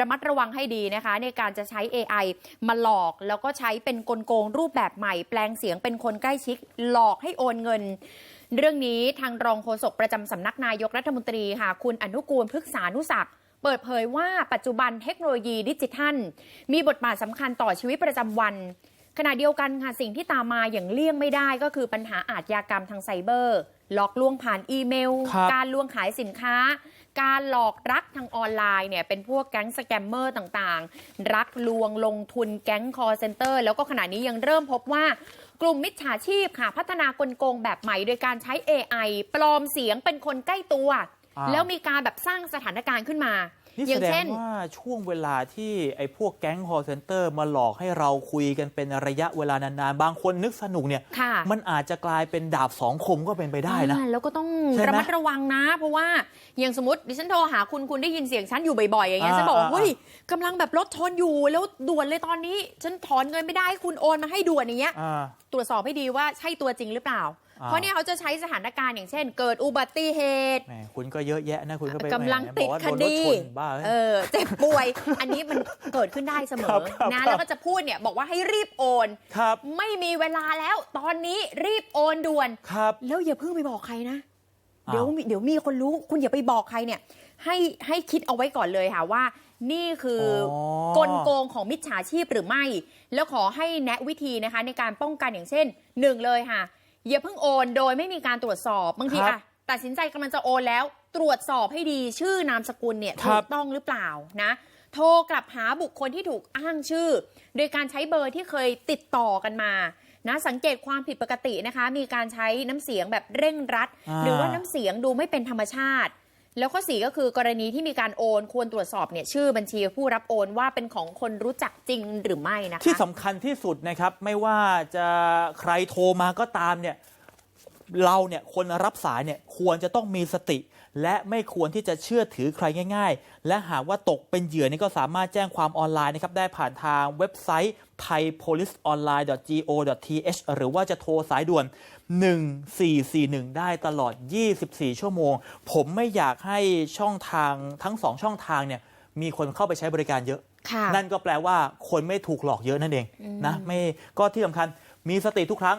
ระมัดระวังให้ดีนะคะ ในการจะใช้ AI มาหลอกแล้วก็ใช้เป็นกลโกงรูปแบบใหม่ แปลงเสียงเป็นคนใกล้ชิดหลอกให้โอนเงิน เรื่องนี้ทางรองโฆษกประจำสำนักนายกรัฐมนตรีค่ะคุณอนุกูลพฤกษานุศักดิ์เปิดเผยว่าปัจจุบันเทคโนโลยีดิจิทัล มีบทบาทสำคัญต่อชีวิตประจำวัน ขณะเดียวกันค่ะสิ่งที่ตามมาอย่างเลี่ยงไม่ได้ก็คือปัญหาอาทยากรรมทางไซเบอร์ หลอกลวงผ่านอีเมลครับการลวงขายสินค้า การหลอกรักทางออนไลน์เนี่ยเป็นพวกแก๊งสแกมเมอร์ต่างๆ รักลวงลงทุนแก๊งคอร์เซนเตอร์ แล้วก็ขณะนี้ยังเริ่มพบว่ากลุ่มมิจฉาชีพค่ะ พัฒนากลโกงแบบใหม่โดยการใช้ AI ปลอมเสียงเป็นคนใกล้ตัวอ่าแล้วมีการแบบสร้างสถานการณ์ขึ้นมา นี่อแสย่างดเช่งนว่าช่วงเวลาที่ไอ้พวกแก๊งคอร์เซนเตอร์มาหลอกให้เราคุยกันเป็นระยะเวลานานๆ บางคนนึกสนุกเนี่ยค่ะมันอาจจะกลายเป็นดาบสองคมก็เป็นไปได้นะอ่าแล้วก็ต้องใช่ไหมระมัดระวังนะ เพราะว่าอย่างสมมติดิฉันโทรหาคุณคุณได้ยินเสียงฉันอยู่บ่อยๆ อย่างเงี้ยอ่าฉันบอกว่าอ่าเฮ้ยกำลังแบบรถชนอยู่แล้วด่วนเลยตอนนี้ ฉันถอนเงินไม่ได้ให้คุณโอนมาให้ด่วนอย่างเงี้ยอ่าตรวจสอบให้ดีว่าใช่ตัวจริงหรือเปล่าอ่า เพราะเนี่ยเขาจะใช้สถานการณ์อย่างเช่น เกิดอุบัติเหตุแหมคุณก็เยอะแยะนะคุณก็ไปกำลังแหมติดบอกว่าคโนรถดีชนบ้าเออเจ็บป่วย อันนี้มันเกิดขึ้นได้เสมครัอบครับนะครับแล้วก็จะพูดเนี่ยบอกว่าให้รีบโอนครับไม่มีเวลาแล้วตอนนี้รีบโอนด่วนครับแล้วอย่าเพิ่งไปบอกใครนะอ้าวเดี๋ยวมีเดี๋ยวมีคนรู้คุณอย่าไปบอกใครเนี่ย ให้ให้คิดเอาไว้ก่อนเลยค่ะว่า นี่คือออกลโกงของมิจฉาชีพหรือไม่ แล้วขอให้แนะวิธีนะคะในการป้องกันอย่างเช่นหนึ่งเลยค่ะ อย่าเพิ่งโอนโดยไม่มีการตรวจสอบบางทีครับอะตัดสินใจกำลังจะโอนแล้ว ตรวจสอบให้ดีชื่อนามสกุลเนี่ยครัถูบ กต้องหรือเปล่านะ โทรกลับหาบุคคลที่ถูกอ้างชื่อ โดยการใช้เบอร์ที่เคยติดต่อกันมานะสังเกตความผิดปกตินะคะ มีการใช้น้ำเสียงแบบเร่งรัด อ่า หรือว่าน้ำเสียงดูไม่เป็นธรรมชาติ แล้วข้อสี่ก็คือกรณีที่มีการโอนควรตรวจสอบเนี่ยชื่อบัญชีผู้รับโอนว่าเป็นของคนรู้จักจริงหรือไม่นะคะที่สำคัญที่สุดนะครับ ไม่ว่าจะใครโทรมาก็ตามเนี่ย เราเนี่ยคนรับสายเนี่ยควรจะต้องมีสติ และไม่ควรที่จะเชื่อถือใครง่าย ๆ และหากว่าตกเป็นเหยื่อนี่ก็สามารถแจ้งความออนไลน์นะครับได้ผ่านทางเว็บไซต์ thaipoliceonline.go.th หรือว่าจะโทรสายด่วน 1441 ได้ตลอด 24 ชั่วโมง ผมไม่อยากให้ช่องทางทั้งสองช่องทางเนี่ยมีคนเข้าไปใช้บริการเยอะค่ะนั่นก็แปลว่าคนไม่ถูกหลอกเยอะนั่นเองนะไม่ก็ที่สำคัญมีสติทุกครั้ง